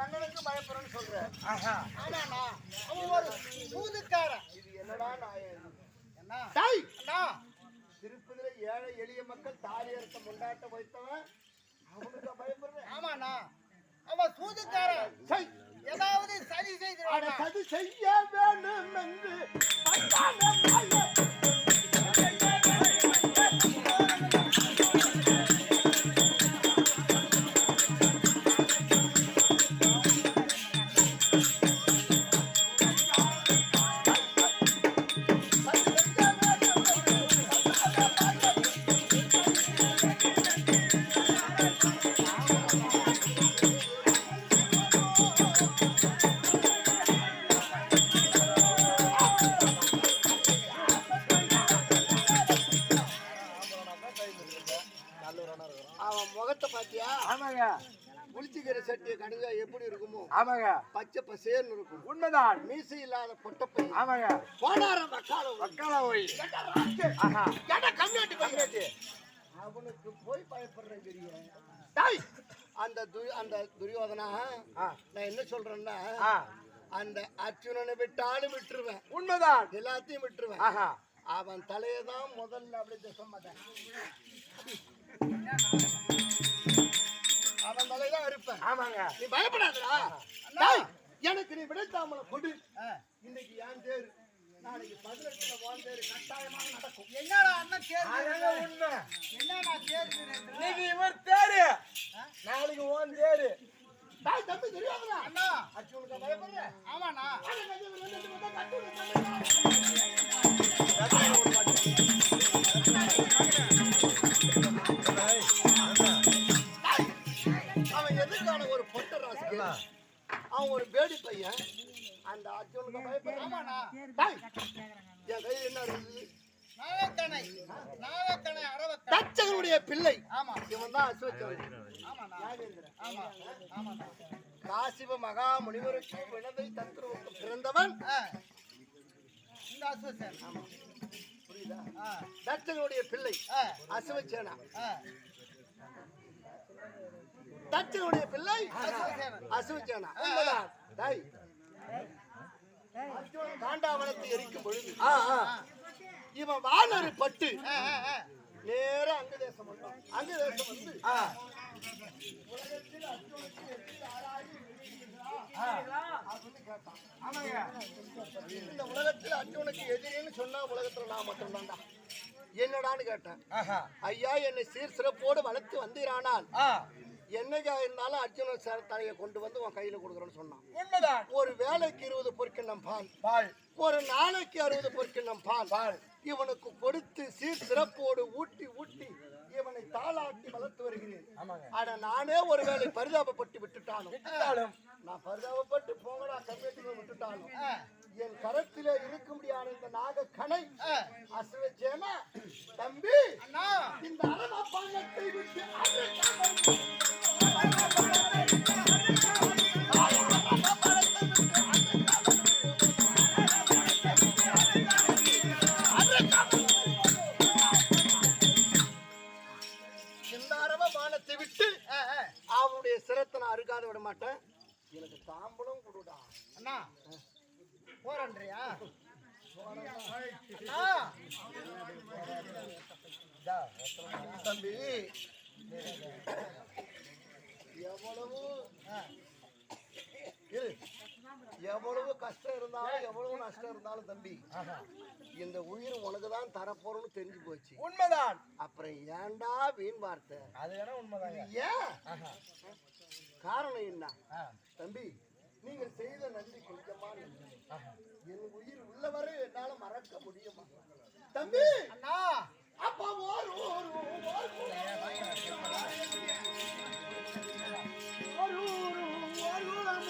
கண்ணனுக்கு பயப்படுறேன்னு சொல்றேன். ஆஹா. அவன் ஒரு சூதுக்காரன். இது என்னடா நான் என்ன? டாய்! அண்ணா. திருப்பதியில ஏழை எளிய மக்கள் தாலி அறுத்த முண்டாட்ட வைத்தவன் அவனுக்கு பயப்படுறேன். ஆமாண்ணா. அவன் சூதுக்காரன். ஏதாவது சரி செய்து சதி செய்ய வேண்டும் என்று எப்படி இருக்குமோ? ஆமாங்க. பச்சை பசேர்னு இருக்கும். உண்மைதான். மீசை இல்லாத பொட்டப்பை. ஆமாங்க. போனார மக்கால மக்களை போய் ஆஹா. கம்யூனிட்டி கம்யூனிட்டி அவனுக்கு போய் பயப்படுறேன் டாய். அந்த துரி அந்த துரியோதனா. நான் என்ன சொல்றேன்னா அந்த அர்ஜுனனை விட்டாலும் விட்டுருவேன். உண்மைதான். எல்லாத்தையும் விட்டுருவேன். ஆஹா. அவன் தலையை தான் முதல்ல அப்படி திசை மாட்டேன். அவன் தலையை தான் இருப்பேன். ஆமாங்க. நீ பயப்படாதடா. டேய், எனக்கு நீ விடைத்தாமலை கொடு. இன்னைக்கு என் தேர். நாளைக்கு பதினெட்டுல உன் தேர் கட்டாயமாக நடக்கும். என்னடா அண்ணன் அதாங்க உண்மை? என்னடா தேர்வு இன்னைக்கு இவர் தேரு. நாளைக்கு ஓன் தேரு. டாய் தம்பி தெரியாதுடா. அண்ணா. அர்ஜுனுக்கு பயப்படுற? ஆமாண்ணா. ராசி அவன் ஒரு பேடி பையன். அந்த அர்ஜுனுக்கு டாய், என் கையில் என்ன இருக்குது நாகக்கணை நாகக்கணை அரவக்கணை தச்சகனுடைய பிள்ளை. ஆமா. இவன் தான் ஆமா. காசிவ மகா முனிவருக்கு வினதை தத்துருவுக்கு பிறந்தவன். இந்த அசுவசன் புரியுதா? ஆ. தச்சகனுடைய பிள்ளை. அசுவச்சேனா தச்சனுடைய பிள்ளை. அசுவச்சேனா அர்ஜுனன் காண்டாவனத்தை எரிக்கும் பொழுது இவன் வானரு பட்டு ஆ, ஆ, ஆ. நேரா அங்க தேசம் அங்க தேசம் வந்து இந்த உலகத்தில் அர்ஜுனுக்கு எதிரின்னு சொன்னா உலகத்துல நான் மட்டும்தான்டா. என்னடான்னு கேட்டேன். ஐயா என்னை சீர் சிறப்போடு வளர்த்து வந்தீரானால் என்னைக்கா இருந்தாலும் அர்ஜுனன் சார் தலையை கொண்டு வந்து உன் கையில கொடுக்குறேன்னு சொன்னான். ஒரு வேலைக்கு இருபது பொற்கிண்ணம் பால். பால். ஒரு நாளைக்கு அறுபது பொற்கிண்ணம் பால். பால். இவனுக்கு கொடுத்து சீர் சிறப்போடு ஊட்டி ஊட்டி இவனை தாளாட்டி வளர்த்து வருகிறேன். ஆனா நானே ஒருவேளை பரிதாபப்பட்டு விட்டுட்டாலும். நான் பரிதாபப்பட்டு போங்கடா கம்மியத்துக்கு விட்டுட்டாலும். என் கரத்திலே இருக்க முடியாத இந்த நாக கணை அசுவச்சேனா தம்பி இந்த அரணப்பாங்கத்தை விட்டு சிரத்தை நான் அறுக்காத விட மாட்டேன். எனக்கு தாம்பலம் கொடுடா. அண்ணா போறன்றியா? தம்பி? எவ்வளவு? இரு. எவ்வளவு கஷ்டம் இருந்தாலும் எவ்வளவு நஷ்டம் இருந்தாலும் தம்பி இந்த உயிர் உனக்கு தான் தரப்போறோம்னு தெரிஞ்சு போச்சு. உண்மைதான். அப்புறம் ஏன்டா வீண் வார்த்தை? அது வேணா உண்மைதாங்க. ஏன்? காரணம் என்ன? தம்பி நீங்கள் செய்த நன்றி கொஞ்சமா என் உயிர் உள்ளவரை என்னால மறக்க முடியுமா? தம்பி! அண்ணா! அப்பா ஓர் ஓர் ஓர் ஓர் அண்ணா,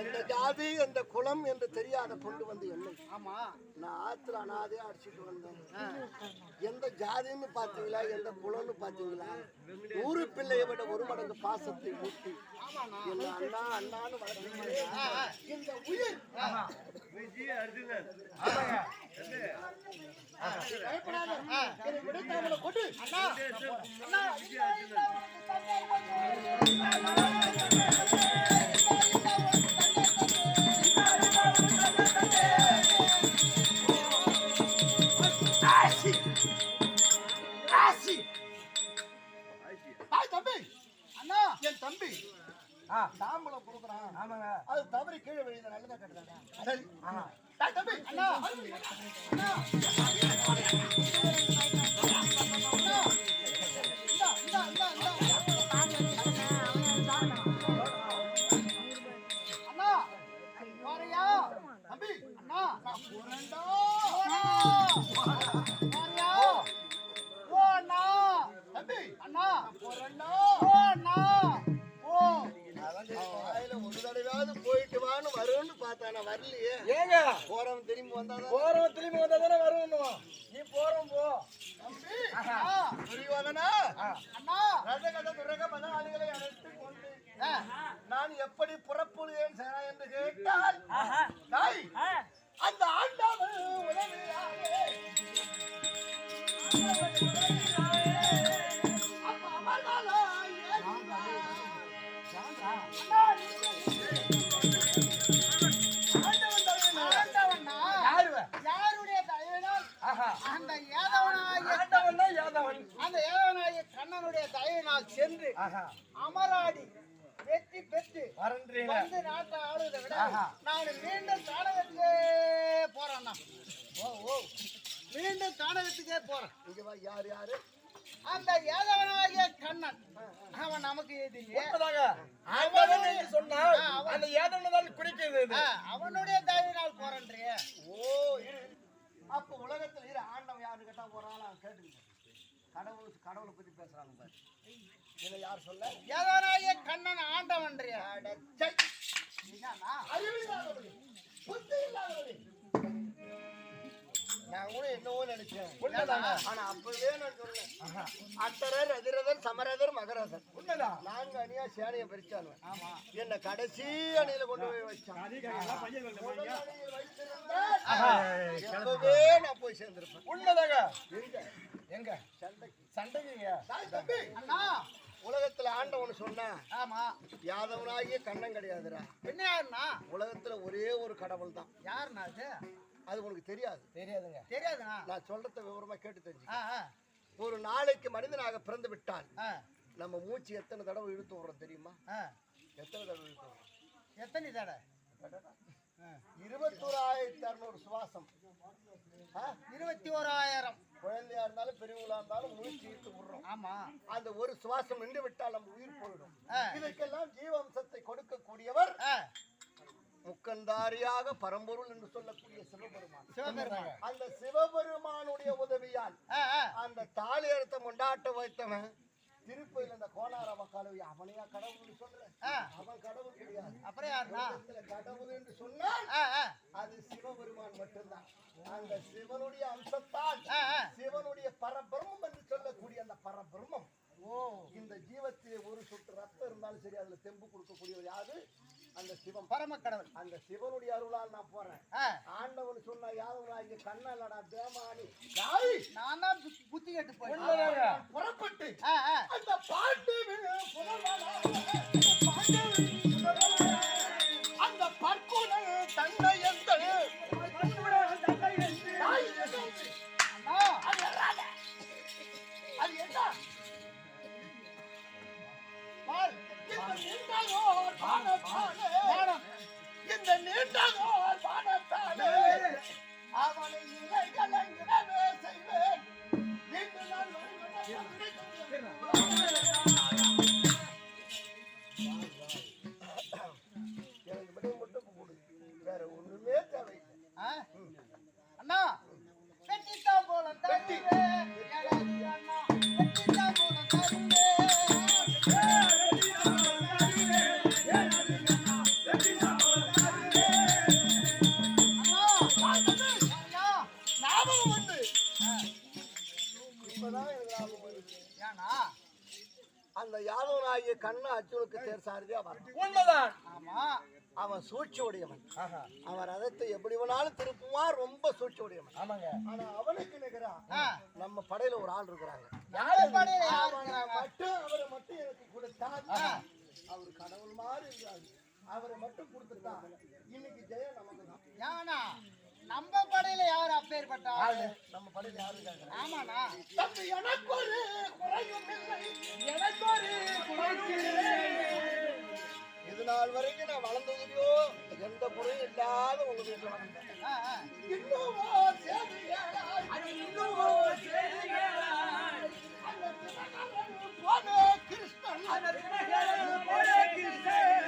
எந்த ஜாதி எந்த குலம் என்று தெரியாத கொண்டு வந்து என்னை. ஆமா. நான் ஆத்துல அனாதையா அடிச்சிட்டு வந்தேன். எந்த ஜாதின்னு பாத்தீங்களா எந்த குலம்னு பாத்தீங்களா நூறு பிள்ளையை விட ஒரு மடங்கு பாசத்தை ஊட்டி. என்ன அண்ணா அண்ணான்னு வளர்த்தீங்களே. இந்த உயிர். பயப்படாத. என்னை விடுத்தாமல கொண்டு அண்ணா. அண்ணா ஆசி ஆசி ஹாய் தம்பி. அண்ணா என் தம்பி. ஆ, தாம்பளம் கொடுக்குறான். ஆமாங்க. அது தவறி கீழே விழுந்த நல்லதா கட்டுறாங்க சரி ஹாய் தம்பி அண்ணா. அண்ணா. ஏங்க? போறவன் திரும்பி வந்தாதான் போறவன் திரும்பி வந்தா தானே வருவணும் நீ போறோம் போ. நான் எப்படி புறப்படுவேன் என்று கேட்டால் அந்த ஆண்டவன் உதவியாலே. அப்ப அமர்ந்தாலா ஏறினார். ஆண்டவன் தவிர ஆண்டவண்ணா, யாரு இவன்? யாருடைய தயவினால் ஆஹா அந்த ஏதவனாகிய ஆண்டவன் தான் யாதவன் அந்த ஏதவனாகிய கண்ணனுடைய தயவினால் சென்று ஆஹா அமராடி வெற்றி பெற்று வரன்றீங்க வந்து நாட்டை ஆளுவதை விட ஆஹா. நான் மீண்டும் தாடகத்துக்கே போறேன் ஓ ஓ. மீண்டும் தாடகத்துக்கே போறேன். இங்க வா யார் யாரு? அந்த ஏதவனாகிய கண்ணன். அவன் நமக்கு எதிரியே என்று சொன்னால் அவன். அந்த ஏதவன் தான் குறிக்கிறது இது. ஆ, அவனுடைய தயவினால் போறேன்றியே ஓ. அப்ப உலகத்துல இரு ஆண்டவன் யாரு கேட்டா ஒரு ஆளா கேட்டுங்க கடவுள் கடவுளை பத்தி பேசுறாங்க பாரு. இதை யார் சொல்ல? ஏதவனாகிய ஆனா அப்பவே நான் சொன்னேன். அத்தரர் அதிரதர் சமரதர் மகரதர். உண்மைதான் நான்கு அணியா சேனையை ஆமா. என்ன கடைசி அணியில கொண்டு போய் வச்சான். எப்பவே நான் போய் சேர்ந்திருப்பேன். உண்மைதாங்க. எங்க? எங்க? சண்டைக்கு. சண்டைக்குங்க. அண்ணா. உலகத்துல ஆண்டவன் சொன்னா ஆமா. யாதவனாகிய கண்ணன் கிடையாதுடா. என்ன உலகத்துல ஒரே ஒரு கடவுள் தான் அது? அது உனக்கு தெரியாது. தெரியாதுங்க. தெரியாதுண்ணா? நான் சொல்றத விவரமா கேட்டு தெரிஞ்சு ஒரு நாளைக்கு மனிதனாக பிறந்து விட்டால் நம்ம மூச்சு எத்தனை தடவை இழுத்து விடுறோம் தெரியுமா? எத்தனை தடவை இழுத்து விடுறோம்? எத்தனை தடை? இருபத்தோராயிரத்தி அறுநூறு சுவாசம்? இருபத்தி ஓராயிரம் குழந்தையா இருந்தாலும் பெரியவங்களா இருந்தாலும் மூச்சு இழுத்து விடுறோம். ஆமா. அந்த ஒரு சுவாசம் நின்று விட்டால் நம்ம உயிர் போயிடும். இதற்கெல்லாம் ஜீவம்சத்தை கொடுக்கக்கூடியவர் முக்கந்தாரியாக பரம்பொருள் என்று சொல்லக்கூடிய சிவபெருமான். சிவபெருமான். அந்த சிவபெருமானுடைய உதவியால் அந்த தாலி எடுத்த கொண்டாட்ட வைத்தவன் திருப்பதியில் அந்த கோலார மக்காலவி அவனையா கடவுள்னு சொல்றேன். அவன் கடவுள் கிடையாது. அப்புறம் உலகத்துல கடவுள் என்று சொன்னால் அது சிவபெருமான் மட்டும்தான். அந்த சிவனுடைய அம்சத்தால் சிவனுடைய பரபிரம்மம் என்று சொல்லக்கூடிய அந்த பரபிரம்மம். ஓ. இந்த ஜீவத்திலே ஒரு சொட்டு ரத்தம் இருந்தாலும் சரி அதுல தெம்பு கொடுக்கக்கூடியவர் யாரு? அந்த சிவம் பரம கடவுள் அந்த சிவனுடைய அருளால் நான் போறேன். ஆண்டவன் சொன்ன யாதவனாகிய கண்ணல்லடா தேமானி. யாய்! நான் தான் புத்தி- கெட்டு உண்மைதாங்க புறப்பட்டு. அந்த பாட்டு நீண்டதோர் வானத்தாலே, வானம். இந்த நீண்டதோர் வானத்தாலே, அவனை இலைகலங்கிடவே யாதவனாகிய கண்ணு அர்ஜுனுக்கு தேர் சாரதியா வரணும் உண்மைதான். ஆமா அவன் சூழ்ச்சி உடையவன். அவன் ரதத்தை எப்படி வேணாலும் திருப்புவான் ரொம்ப சூழ்ச்சி உடையவன். ஆமாங்க. ஆனா அவனுக்கு நிகரா ஆ. நம்ம படையில ஒரு ஆள் இருக்கிறாங்க? மட்டும் அவரை மட்டும் எனக்கு கொடுத்தா அவர் கடவுள் மாதிரி இருக்காரு அவரை மட்டும் கொடுத்துட்டா இன்னைக்கு ஜெயம் நமக்கு தான். ஏங்கண்ணா நம்ம படையில யாரு நம்ம படையில யாரு ஆமாண்ணா. தம்பி எனக்கு ஒரு குறையும் இல்லை. எனக்கு ஒரு குறையில்லை. இது நாள் வரைக்கும் நான் வளர்ந்ததுலயோ எந்த குறையும் இல்லாத உங்க வீட்டுல வளர்ந்தேன். இன்னுமோ இன்னுமோ போன கிருஷ்ணன். கிருஷ்ணன்.